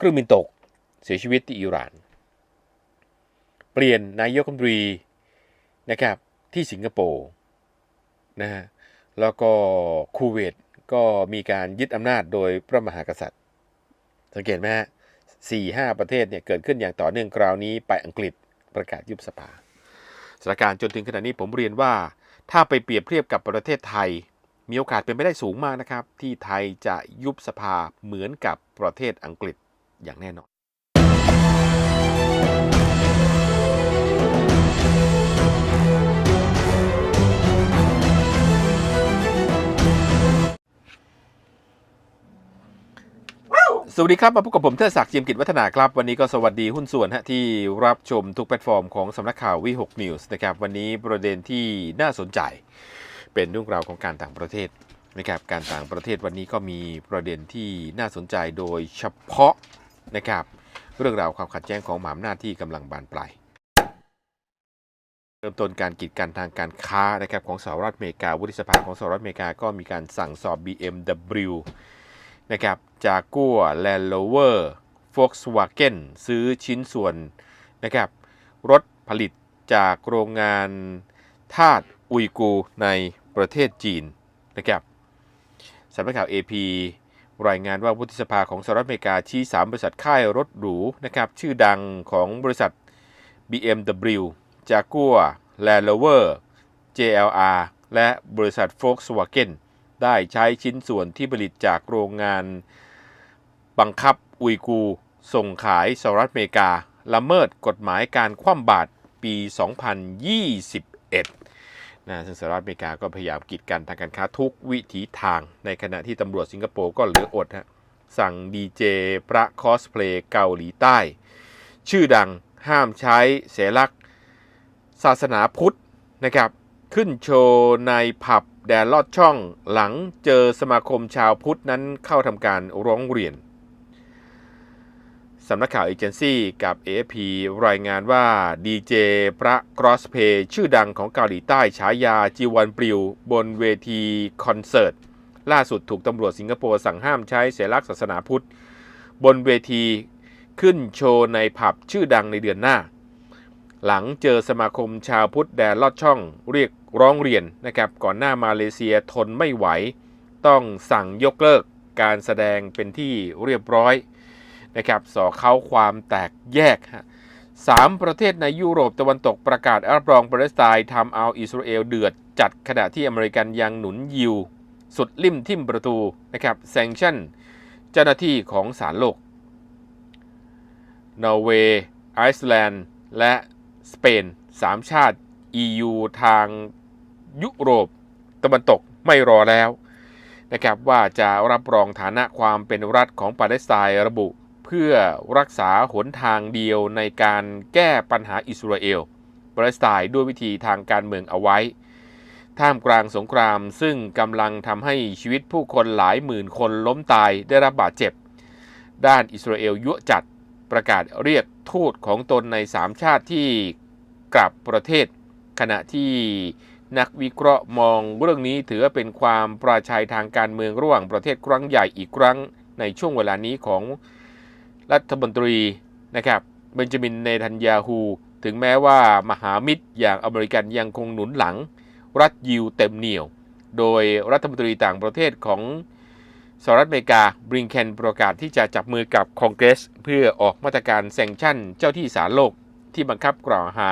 เครื่องบินตกเสียชีวิตที่อิหร่าน เปลี่ยนนายกรัฐมนตรีนะครับที่สิงคโปร์นะฮะแล้วก็คูเวตก็มีการยึดอำนาจโดยพระมหากษัตริย์ สังเกตไหมฮะสี่ห้าประเทศเนี่ยเกิดขึ้นอย่างต่อเนื่องคราวนี้ไปอังกฤษประกาศยุบสภาสถานการณ์จนถึงขณะนี้ผมเรียนว่าถ้าไปเปรียบเทียบกับประเทศไทย มีโอกาสเป็นไปได้สูงมากนะครับ ที่ไทยจะยุบสภาเหมือนกับประเทศอังกฤษ อย่างแน่นอนสวัสดีครับ มาพบกับผมเทอศักดิ์เจียมกิจวัฒนาครับ วันนี้ก็สวัสดีหุ้นส่วนฮะที่รับชมทุกแพลตฟอร์มของสำนักข่าววิหกนิวส์นะครับ วันนี้ประเด็นที่น่าสนใจ เป็นเรื่องราวของการต่างประเทศนะครับการต่างประเทศวันนี้ก็มีประเด็นที่น่าสนใจโดยเฉพาะ นะครับ เรื่องราวความขัดแย้งของหมหาอำนาจที่กำลังบานปลายเริ่มต้นการกีดกันทางการค้านะครับของสหรัฐอเมริกาวุฒิสภาของสหรัฐอเมริกาก็มีการสั่งสอบ BMW นะครับจากกัวแลนด์โรเวอร์โฟกสวาเกนซื้อชิ้นส่วนนะครับรถผลิตจากโรงงานทาสอุยกูในประเทศจีนนะครับสำนักข่าว AP รายงานว่าวุฒิสภาของสหรัฐอเมริกาชี้3บริษัทค่ายรถหรูนะครับชื่อดังของบริษัท BMW Jaguar Land Rover JLR และบริษัท Volkswagen ได้ใช้ชิ้นส่วนที่ผลิตจากโรงงาน บังคับอุยกู ส่งขายสหรัฐอเมริกา ละเมิดกฎหมายการคว่ำบาตรปี 2021 นะซึ่งสหรัฐอเมริกาก็พยายามกีดกันทางการค้าทุกวิถีทาง ในขณะที่ตำรวจสิงคโปร์ก็เหลืออดฮะสั่งดีเจพระคอสเพลย์เกาหลีใต้ ชื่อดังห้ามใช้เสลักศาสนาพุทธนะครับขึ้นโชว์ในผับแดนลอดช่องหลังเจอสมาคมชาวพุทธนั้นเข้าทำการร้องเรียน สำนักข่าวเอเจนซี่กับ AFP รายงานว่าดีเจพระกรอสเพย์ชื่อดังของเกาหลีใต้ฉายาจีวันปลิว บนเวทีคอนเสิร์ต ล่าสุดถูกตำรวจสิงคโปร์สั่งห้ามใช้เสลักษณ์ศาสนาพุทธ บนเวทีขึ้นโชว์ในผับชื่อดังในเดือนหน้า หลังเจอสมาคมชาวพุทธแดนลอดช่องเรียกร้องเรียนนะครับก่อนหน้ามาเลเซียทนไม่ไหว ต้องสั่งยกเลิกการแสดงเป็นที่เรียบร้อย นะครับสอเข้าความแตกแยกฮะสามประเทศในยุโรปตะวันตกประกาศรับรองปาเลสไตน์ทำเอาอิสราเอลเดือดจัดขณะที่อเมริกันยังหนุนยิว สุดลิ่มทิ่มประตูนะครับแซงชั่น เจ้าหน้าที่ของศาลโลก นอร์เวย์ไอซ์แลนด์และสเปนสามชาติ EU ทางยุโรปตะวันตกไม่รอแล้วนะครับว่าจะรับรองฐานะความเป็นรัฐของปาเลสไตน์ระบุ พื่อรักษาหนทางเดียวในการแก้ปัญหาอิสราเอลปาเลสไตน์ด้วยวิธีทางการเมืองเอาไว้ ท่ามกลางสงครามซึ่งกำลังทำให้ชีวิตผู้คนหลายหมื่นคนล้มตายได้รับบาดเจ็บ ด้านอิสราเอลยั่วจัดประกาศเรียกทูตของตนในสามชาติที่กลับประเทศ ขณะที่นักวิเคราะห์มองเรื่องนี้ถือเป็นความปราชัยทางการเมืองระหว่างประเทศครั้งใหญ่อีกครั้งในช่วงเวลานี้ของ รัฐมนตรีนะครับเบนจามินเนทันยาฮูถึงแม้ว่ามหามิตรอย่างอเมริกันยังคงหนุนหลัง รัฐยิวเต็มเหนียว โดยรัฐมนตรีต่างประเทศของสหรัฐอเมริกาบริงเคนประกาศที่จะจับมือกับคองเกรส เพื่อออกมาตรการแซงชั่นเจ้าที่สารโลกที่บังคับกล่าวหา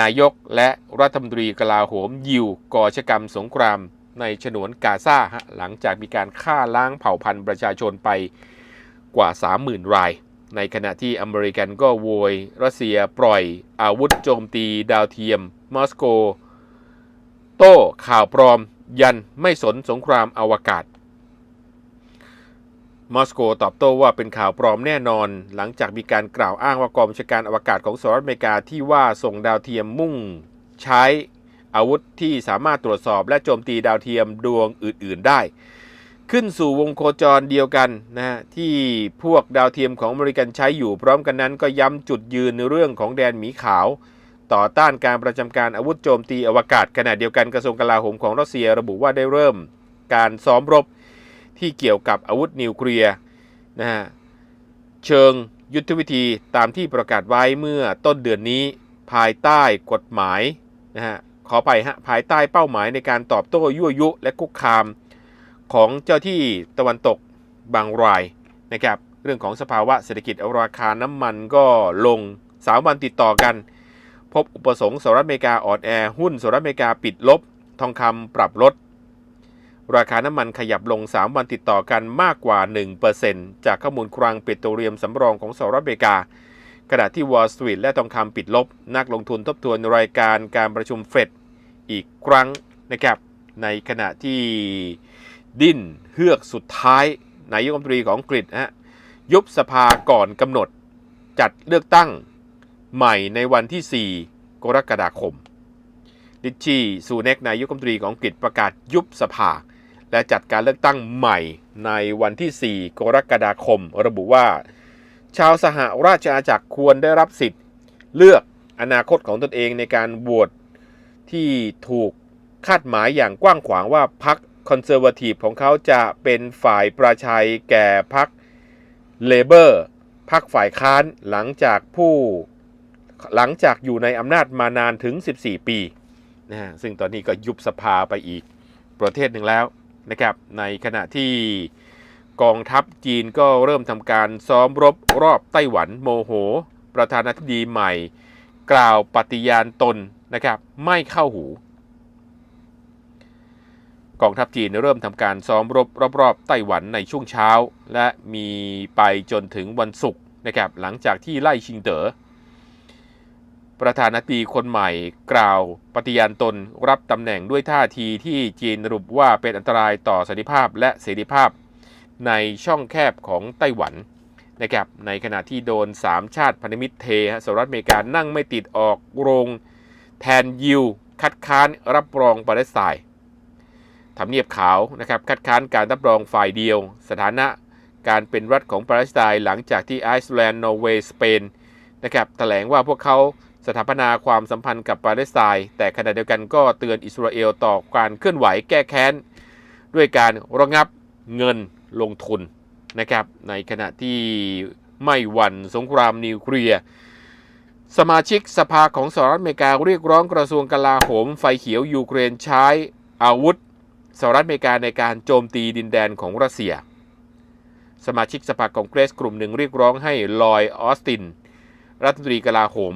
นายกและรัฐมนตรีกลาโหมยิวก่อชกรรมสงครามในฉนวนกาซาหลังจากมีการฆ่าล้างเผ่าพันธุ์ประชาชนไป กว่า 30,000 ราย ในขณะที่อเมริกันก็โวย รัสเซียปล่อยอาวุธโจมตีดาวเทียม มอสโก โต้ข่าวปลอม ยันไม่สนสงครามอวกาศ มอสโกตอบโต้ว่าเป็นข่าวปลอมแน่นอน หลังจากมีการกล่าวอ้างว่ากองบัญชาการอวกาศของสหรัฐอเมริกาที่ว่าส่งดาวเทียมมุ่งใช้อาวุธที่สามารถตรวจสอบและโจมตีดาวเทียมดวงอื่น ๆ ได้ ขึ้นสู่วงโคจรเดียวกันนะฮะที่พวกดาวเทียมของอเมริกันใช้อยู่ พร้อมกันนั้นก็ย้ำจุดยืนในเรื่องของแดนหมีขาว ต่อต้านการประจำการอาวุธโจมตีอวกาศขณะเดียวกันกระทรวงกลาโหมของรัสเซียระบุว่าได้เริ่มการซ้อมรบที่เกี่ยวกับอาวุธนิวเคลียร์นะฮะเชิงยุทธวิธีตามที่ประกาศไว้เมื่อต้นเดือนนี้ภายใต้กฎหมายนะฮะขอไปฮะภายใต้เป้าหมายในการตอบโต้ยั่วยุและคุกคาม ของเจ้าที่ตะวันตกบางรายนะครับ เรื่องของสภาวะเศรษฐกิจราคาน้ำมันก็ลง 3 วันติดต่อกัน พบอุปสงค์สหรัฐอเมริกาอ่อนแอ หุ้นสหรัฐอเมริกาปิดลบ ทองคำปรับลด ราคาน้ำมันขยับลง 3 วันติดต่อกันมากกว่า 1%จากข้อมูลคลังปิโตรเลียมสำรองของสหรัฐอเมริกาขณะที่วอล l ์สตรีทและทองคำปิดลบ นักลงทุนทบทวนรายการการประชุมเฟดอีกครั้งนะครับ ในขณะที่ ดิ้นเฮือกสุดท้ายนายกรัฐมนตรีของอังกฤษฮะยุบสภาก่อนกำหนดจัดเลือกตั้งใหม่ในวันที่ 4 กรกฎาคมดิชีซูเนกนายกรัฐมนตรีของอังกฤษประกาศยุบสภา และจัดการเลือกตั้งใหม่ในวันที่ 4 กรกฎาคม ระบุว่า ชาวสหราชอาณาจักรควรได้รับสิทธิ์ เลือกอนาคตของตนเองในการบวชที่ถูกคาดหมายอย่างกว้างขวางว่าพรรค คอนเซอร์วทีฟของเขาจะเป็นฝ่ายประชัยแก่พรรคเลเบอร์พรรคฝ่ายค้านหลังจากผู้หลังจากอยู่ในอำนาจมานานถึง 14 ปีนะฮะซึ่งตอนนี้ก็ยุบสภาไปอีกประเทศหนึ่งแล้วนะครับในขณะที่กองทัพจีนก็เริ่มทำการซ้อมรบรอบไต้หวันโมโห ประธานาธิบดีใหม่ กล่าวปฏิญาณตนนะครับไม่เข้าหู กองทัพจีนเริ่มทำการซ้อมรบรอบๆไต้หวันในช่วงเช้า และมีไปจนถึงวันศุกร์นะครับหลังจากที่ไล่ชิงเตอ๋อประธานาธิบดีคนใหม่กล่าวปฏิญาณตนรับตำแหน่งด้วยท่าทีที่จีนระบุว่าเป็นอันตรายต่อสันติภาพและเสรีภาพในช่องแคบของไต้หวันนะครับในขณะที่โดน 3 ชาติพันธมิตรเทสหรัฐอเมริกานั่งไม่ติดออกโรงแทนยิว คัดค้านรับรองปาเลสไตน์ ทำเนียบขาวนะครับคัดค้านการรับรองฝ่ายเดียว สถานะการเป็นรัฐของปาเลสไตน์หลังจากที่ไอซ์แลนด์ นอร์เวย์ สเปนนะครับแถลงว่าพวกเขาสถาปนาความสัมพันธ์กับปาเลสไตน์แต่ขณะเดียวกันก็เตือนอิสราเอลต่อการเคลื่อนไหวแก้แค้น ด้วยการระงับเงินลงทุนนะครับในขณะที่ไม่หวั่นสงครามนิวเคลียร์สมาชิกสภาของสหรัฐอเมริกาเรียกร้องกระทรวงกลาโหมไฟเขียวยูเครนใช้อาวุธ สหรัฐอเมริกาในการโจมตีดินแดนของรัสเซีย สมาชิกสภาคองเกรสกลุ่มหนึ่งเรียกร้องให้ลอยออสติน รัฐมนตรีกลาโหม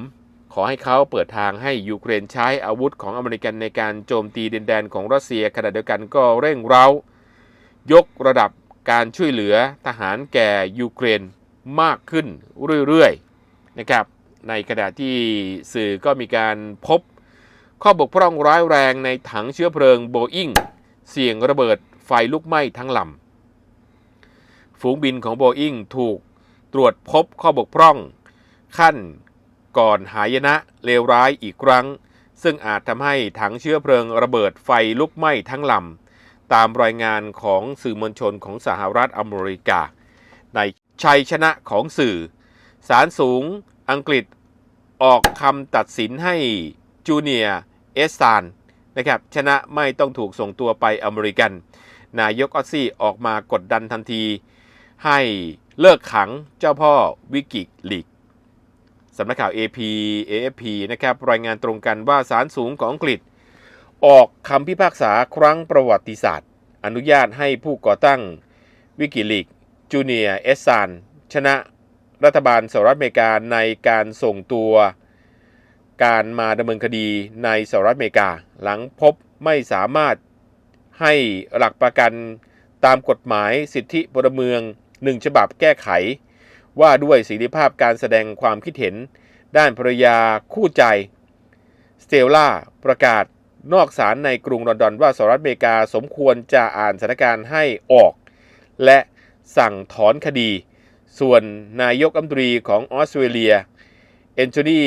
ขอให้เขาเปิดทางให้ยูเครนใช้อาวุธของอเมริกันในการโจมตีดินแดนของรัสเซียขณะเดียวกันก็เร่งเร้า ยกระดับการช่วยเหลือทหารแก่ยูเครนมากขึ้นเรื่อยๆนะครับในขณะที่สื่อก็มีการพบข้อบกพร่องร้ายแรงในถังเชื้อเพลิงโบอิง เสี่ยงระเบิดไฟลุกไหม้ทั้งลำ ฝูงบินของโบอิงถูกตรวจพบข้อบกพร่อง ขั้นก่อนหายนะเลวร้ายอีกครั้ง ซึ่งอาจทำให้ถังเชื้อเพลิงระเบิดไฟลุกไหม้ทั้งลำ ตามรายงานของสื่อมวลชนของสหรัฐอเมริกา ในชัยชนะของสื่อศาลสูงอังกฤษออกคำตัดสินให้จูเนียเอสซาน นะครับชนะไม่ต้องถูกส่งตัวไปอเมริกัน นายกออสซี่ออกมากดดันทันที ให้เลิกขังเจ้าพ่อวิกิลีกสำนักข่าว AP AFP นะครับรายงานตรงกันว่าศาลสูงของอังกฤษ ออกคำพิพากษาครั้งประวัติศาสตร์ อนุญาตให้ผู้ก่อตั้งวิกิลีกจูเนียเอสซานชนะรัฐบาลสหรัฐอเมริกาในการส่งตัว การมาดำเนินคดีในสหรัฐอเมริกา หลังพบไม่สามารถให้หลักประกันตามกฎหมายสิทธิพลเมืองหนึ่งฉบับแก้ไข ว่าด้วยเสรีภาพการแสดงความคิดเห็น ด้านภรรยาคู่ใจ สเตลล่าประกาศนอกศาลในกรุงลอนดอนว่าสหรัฐอเมริกาสมควรจะอ่านสถานการณ์ให้ออก และสั่งถอนคดี ส่วนนายกอัมตรีของออสเตรเลีย เอนโทนี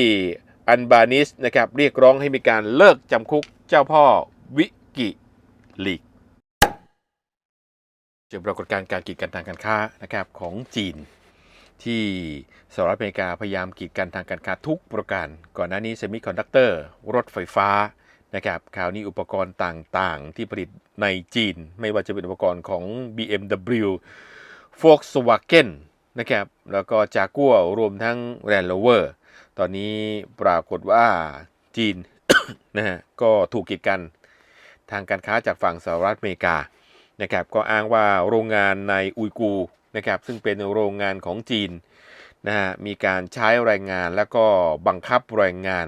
อันบานิสนะครับเรียกร้องให้มีการเลิกจำคุกเจ้าพ่อวิกิลีกเจอปรากฏการณ์การกีดกันทางการค้านะครับของจีน ที่สหรัฐอเมริกาพยายามกีดกันทางการค้าทุกประการ ก่อนหน้านี้เซมิคอนดักเตอร์ รถไฟฟ้านะครับคราวนี้อุปกรณ์ต่างๆ ที่ผลิตในจีน ไม่ว่าจะเป็นอุปกรณ์ของ BMW Volkswagen นะครับแล้วก็จากัวรวมทั้งแรน d ์เวอร์ ตอนนี้ปรากฏว่าจีนนะฮะก็ถูกกีดกันทางการค้าจากฝั่งสหรัฐอเมริกานะครับก็อ้างว่าโรงงานในอุยกูนะครับซึ่งเป็นโรงงานของจีนนะฮะมีการใช้แรงงานแล้วก็บังคับแรงงาน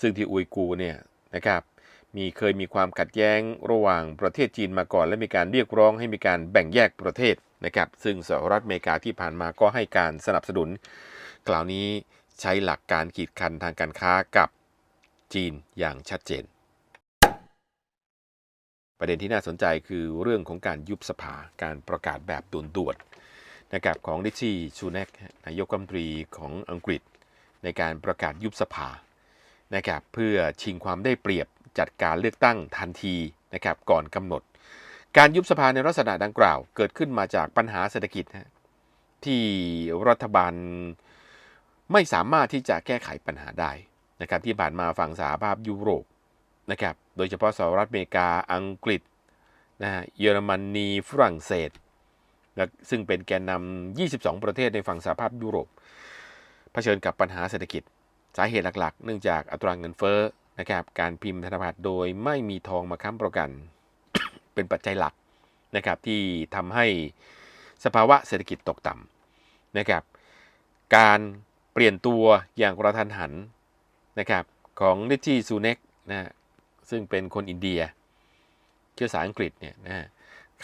ซึ่งที่อุยกูเนี่ยนะครับมีเคยมีความขัดแย้งระหว่างประเทศจีนมาก่อน และมีการเรียกร้องให้มีการแบ่งแยกประเทศนะครับซึ่งสหรัฐอเมริกาที่ผ่านมาก็ให้การสนับสนุน กล่าวนี้ ใช้หลักการกีดกันทางการค้ากับจีนอย่างชัดเจน ประเด็นที่น่าสนใจคือเรื่องของการยุบสภาการประกาศแบบด่วนๆนะครับของดิชี่ชูเนกนายกรัฐมนตรีของอังกฤษ ในการประกาศยุบสภานะครับเพื่อชิงความได้เปรียบจัดการเลือกตั้งทันทีนะครับก่อนกำหนด การยุบสภาในลักษณะดังกล่าว เกิดขึ้นมาจากปัญหาเศรษฐกิจที่รัฐบาล ไม่สามารถที่จะแก้ไขปัญหาได้นะครับที่ผ่านมาฝั่งสหภาพยุโรปนะครับโดยเฉพาะสหรัฐอเมริกาอังกฤษนะฮะเยอรมนีฝรั่งเศสนะซึ่งเป็นแกนนำ22 ประเทศในฝั่งสหภาพยุโรปเผชิญกับปัญหาเศรษฐกิจ สาเหตุหลักๆ เนื่องจากอัตราเงินเฟ้อนะครับการพิมพ์ธนบัตรโดยไม่มีทองมาค้ำประกัน เป็นปัจจัยหลักนะครับที่ทำให้สภาวะเศรษฐกิจตกต่ำนะครับการ เปลี่ยนตัวอย่างกระทันหันนะครับของลิชี่ซูเน็กนะซึ่งเป็นคนอินเดียเชื้อสายอังกฤษเนี่ยนะ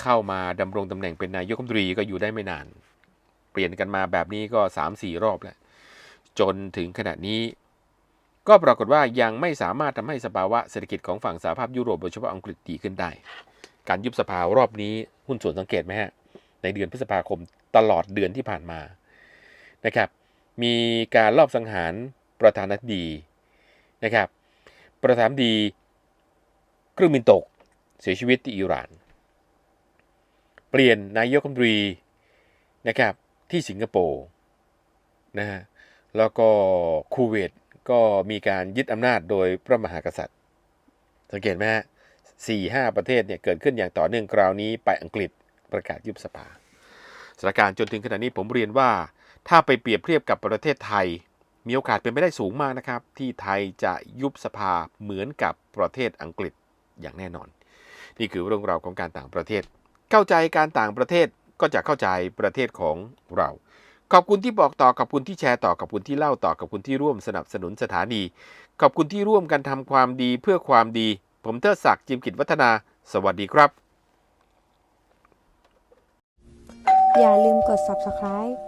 เข้ามาดำรงตำแหน่งเป็นนายกรัฐมนตรีก็อยู่ได้ไม่นาน เปลี่ยนกันมาแบบนี้ก็ 3-4 รอบแล้ว จนถึงขณะนี้ ก็ปรากฏว่ายังไม่สามารถทำให้สภาวะเศรษฐกิจของฝั่งสหภาพยุโรปโดยเฉพาะอังกฤษดีขึ้นได้ การยุบสภารอบนี้หุ้นส่วนสังเกตไหมฮะในเดือนพฤษภาคมตลอดเดือนที่ผ่านมานะครับ มีการลอบสังหารประธานาธิบดีนะครับ ประธานาธิบดีเครื่องบินตกเสียชีวิตที่อิหร่าน เปลี่ยนนายกรัฐมนตรีนะครับที่สิงคโปร์นะฮะแล้วก็คูเวตก็มีการยึดอำนาจโดยพระมหากษัตริย์ สังเกตไหมฮะสี่ห้าประเทศเนี่ยเกิดขึ้นอย่างต่อเนื่องคราวนี้ไปอังกฤษประกาศยุบสภาสถานการณ์จนถึงขณะนี้ผมเรียนว่า ถ้าไปเปรียบเทียบกับประเทศไทย มีโอกาสเป็นไปได้สูงมากนะครับ ที่ไทยจะยุบสภาเหมือนกับประเทศอังกฤษอย่างแน่นอน นี่คือเรื่องราวของการต่างประเทศ เข้าใจการต่างประเทศก็จะเข้าใจประเทศของเรา ขอบคุณที่บอกต่อขอบคุณที่แชร์ต่อขอบคุณที่เล่าต่อขอบคุณที่ร่วมสนับสนุนสถานี ขอบคุณที่ร่วมกันทำความดีเพื่อความดี ผมเทิดศักดิ์จิมกิจวัฒนา สวัสดีครับ อย่าลืมกด subscribe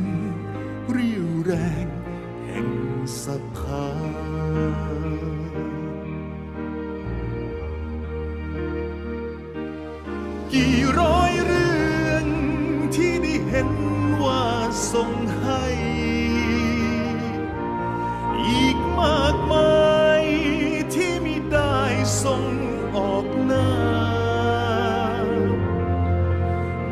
อีกมากมายที่มิได้ส่งออกหน้า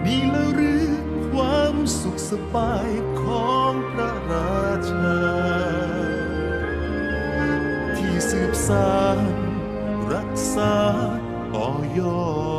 นี่ละหรือความสุขสบายของพระราชา ที่สืบสานรักษาต่อยอด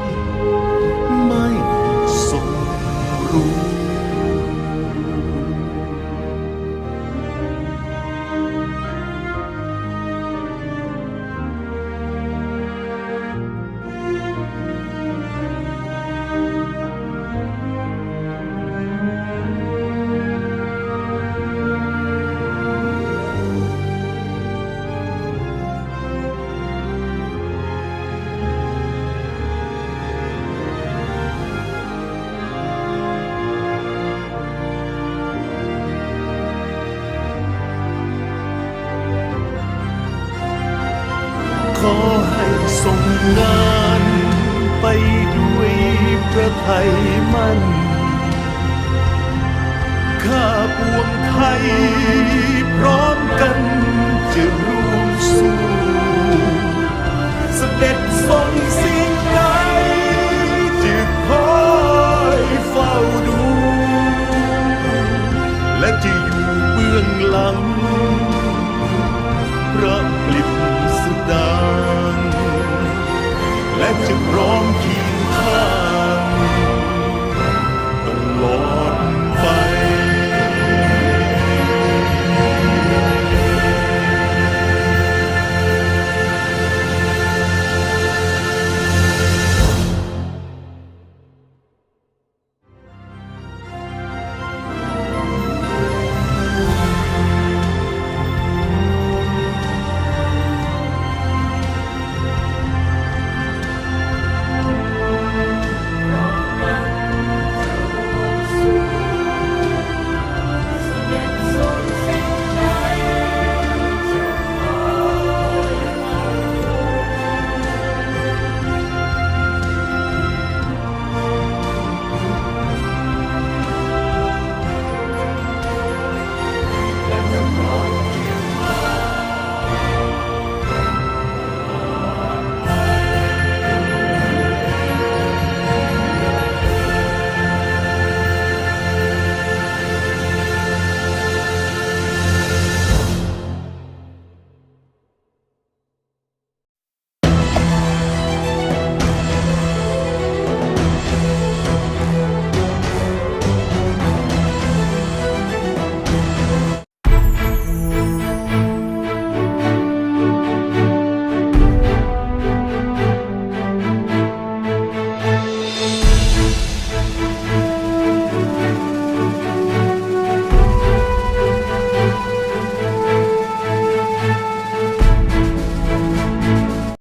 ขอให้ส่งงานไปด้วยพระไทยมั่น ข้าปวงไทยพร้อมกันจะร่วมสู้สเสด็จทรงสิ่งใดจะคอยเฝ้าดู และจะอยู่เบื้องหลัง และจะพร้อมที่งข้า